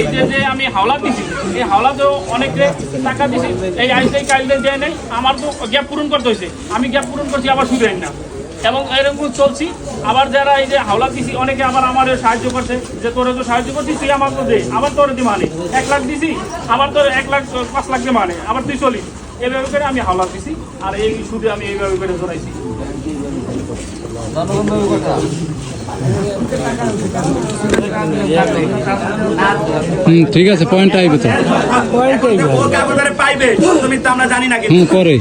এই যে যে আমি হাওলা দিছি, এই হাওলাতেও অনেকে টাকা দিছি। এই আইসে কাইলে দেয় নাই, আমার তো গ্যাপ পূরণ করতে হয়েছে আমি গ্যাপ পূরণ করছি, আবার সুদ না। এবং এরকম চলছি, আবার যারা এই যে হাওলা দিছি, অনেকে আবার আমার সাহায্য করছে, যে তোরে তো সাহায্য করছিস তুই আমার তো দে, আবার তোরে দি মানে। এক লাখ দিছি, আবার তোর এক লাখ, পাঁচ লাখ দিয়ে মানে আবার তুই চলিস। এইভাবে করে আমি হাওলা দিছি, আর এই সুদে আমি এইভাবে করে জড়াইছি হুম ঠিক আছে পয়েন্ট আইবে তো। পাইবে তুমি তো আমরা জানি না হুম করে।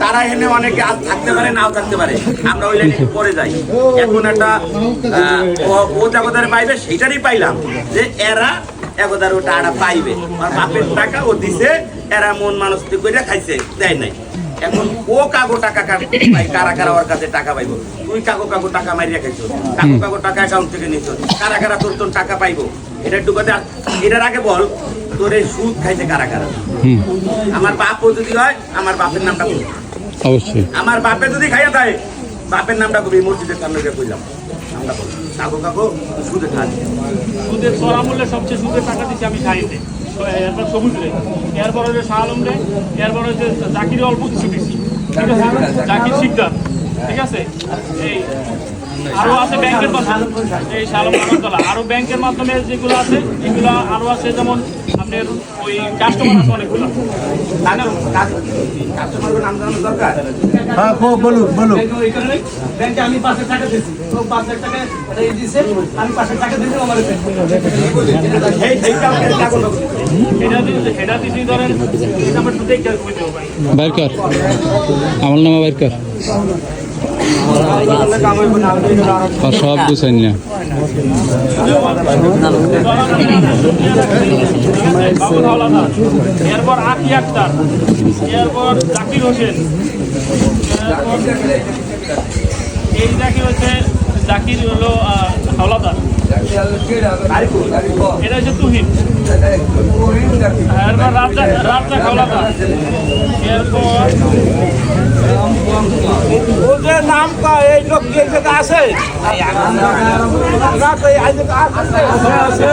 তারা এখানে অনেকে আজ থাকতে পারে নাও থাকতে পারে। আমরা ওই লাইনে পরে যাই। এখন একটা আহ, ও- ও পাইবে সেটারই পাইলাম যে এরা একদার ওটা আড়া পাইবে। আর বাপের টাকা ও দিছে এরা মন মানসিক করে খাইছে দেয় নাই। এখন ও কাগো টাকা কার পাই কারা কারা ওর কাছে টাকা পাইবো? তুই কাগো কাগো টাকা মারিয়া খাইছো। কাগো কাগো টাকা অ্যাকাউন্ট থেকে নিছো। কারা কারা তোর তোর টাকা পাইবো? এটা একটু কথা এটার আগে বল তোর এই সুদ খাইছে কারা কারা? আমার বাপও যদি হয় আমার বাপের নামটা অবশ্যই। আমার বাপে যদি খাইয়া দেয় বাপের নামটা কবি মসজিদের সামনে গিয়ে কইলাম। নামটা বল। কাকু কাকু সুদে খান সুদের চড়া মূল্যে সবচেয়ে সুদের টাকা দিচ্ছি আমি খাইতে এরপর সবুজ রে, এরপর হচ্ছে শাহ আলম রে, এরপর হচ্ছে জাকির অল্প কিছু দিছি। ঠিক আছে? জাকির শিকদার, ঠিক আছে? এই আরও আছে ব্যাংকের মাধ্যমে। এই ব্যাংকের মাধ্যমে যেগুলো আছে এগুলো আরও আছে যেমন আপনার ওই কাস্টমার আছে অনেকগুলো। কাস্টমারের নাম জানানো দরকার হ্যাঁ বলুন বলুন। ব্যাংকে আমি পাঁচ টাকা দিয়েছি। তো পাঁচ টাকা দিয়েছে আমি পাঁচ টাকা দিয়েছি আমার বাইর কর আমল নামা বাইর কর আর সব গুছাই না বাবুল এরপর আকি আক্তার? এরপর জাকির হোসেন। এই জাকির হচ্ছে, জাকির হলো হাওলাদার। এটা হচ্ছে তুহিন। এরপর রাজ্জাক রাজ্জাক হাওলাদার। এরপর ওদের নাম কা এই লোক যে জায়গা রাত এই আছে আছে।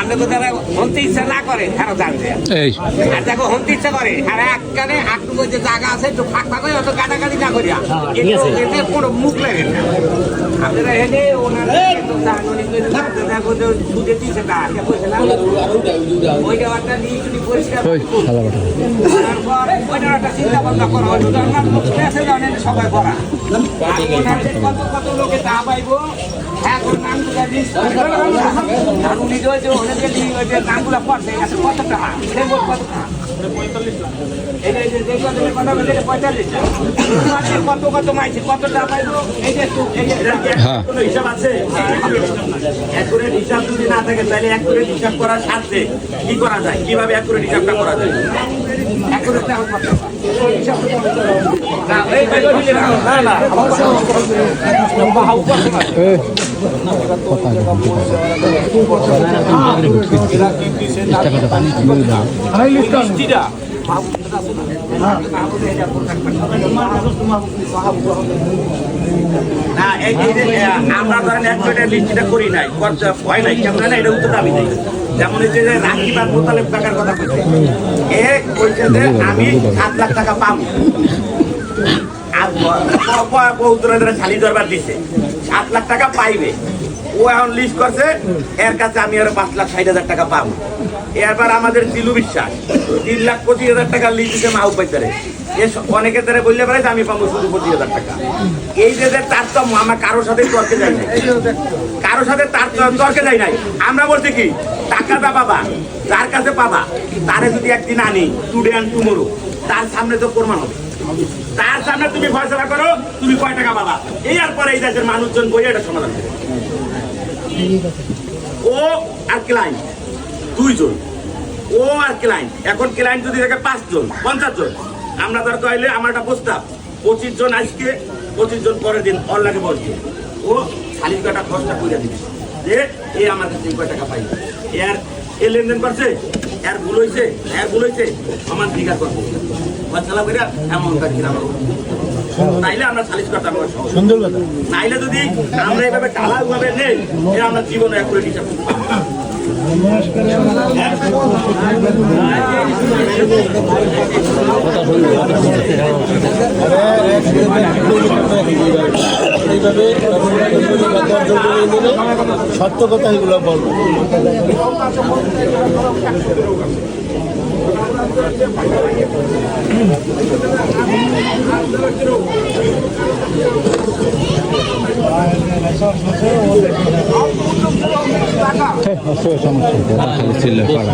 আমরা তো তারা হনতে ইচ্ছা না করে হ্যাঁ জানছে এই। আর দেখো হনতে ইচ্ছা করে আর একখানে আটটুকু যে জায়গা আছে একটু ফাঁক ফাঁক হয়ে অত গাড়াগাড়ি না করিয়া। কোনো মুখ লাগে না। সবাই করা কত লোকে তা পাইবো এখন নামগুলা লিস্ট আর উনি যে ওই যে ওনাদের ওই যে নামগুলা পড়ছে কত টাকা কত কত কত মাইছে কত টাকা পাইবো? এই যে হ্যাঁ। হিসাব আছে? করে হিসাব যদি না থাকে তাহলে করে হিসাব করার সাথে কি করা যায়? কীভাবে করে হিসাবটা করা যায়? আমার ধরেন এক করে লিস্টিটা করি নাই করতে হয় নাই, কেমন এটা উত্তর আমি নাই যেমন এই যে রাখি বা মোতালেব টাকার কথা কইছে এ কইছে যে আমি সাত লাখ টাকা পাবো। আর শালি দিছে। সাত লাখ টাকা পাইবে। ও এখন লিস্ট করছে, এর কাছে আমি আরও পাঁচ লাখ হাজার টাকা এবার আমাদের দিলু বিশ্বাস, তিন লাখ পঁচিশ হাজার টাকা লিস্ট দিতে মাহু পাইতারে অনেকে তারা বললে পারে আমি পাবো শুধু পঁচিশ হাজার টাকা। এই যে যে তার তো আমার কারোর সাথে তর্কে যাই নাই। কারোর সাথে তার তর্কে যাই নাই। আমরা বলছি কি টাকাটা পাবা যার কাছে পাবা, তারে যদি একদিন আনি টুডে অ্যান্ড টুমোরো তার সামনে তো প্রমাণ হবে। তার সামনে তুমি ফয়সলা করো, তুমি কয় টাকা পাবা? এই আর পরে এই দেশের মানুষজন বই এটা সমাধান ও আর ক্লায়েন্ট, দুইজন। ও আর ক্লায়েন্ট, এখন ক্লায়েন্ট যদি থাকে পাঁচজন পঞ্চাশ জন আমরা ধর কইলে আমার একটা প্রস্তাব, পঁচিশ জন আজকে, পঁচিশ জন পরের দিন লাগে বসবে। ও খালি কটা খরচটা করে দিবে। যে এ আমার কাছে কয় টাকা পাই এর এ লেনদেন করছে এর ভুল হয়েছে এর ভুল হয়েছে আমার জিজ্ঞাসা করব। করে এমন কাজ নাইলে আমরা সালিশ করতাম সুন্দর কথা। নাইলে যদি আমরা এভাবে টালা ভাবে নেই আমরা জীবনে এক করে হিসাব। সত্য কথা এগুলো বলব কথা পাড়া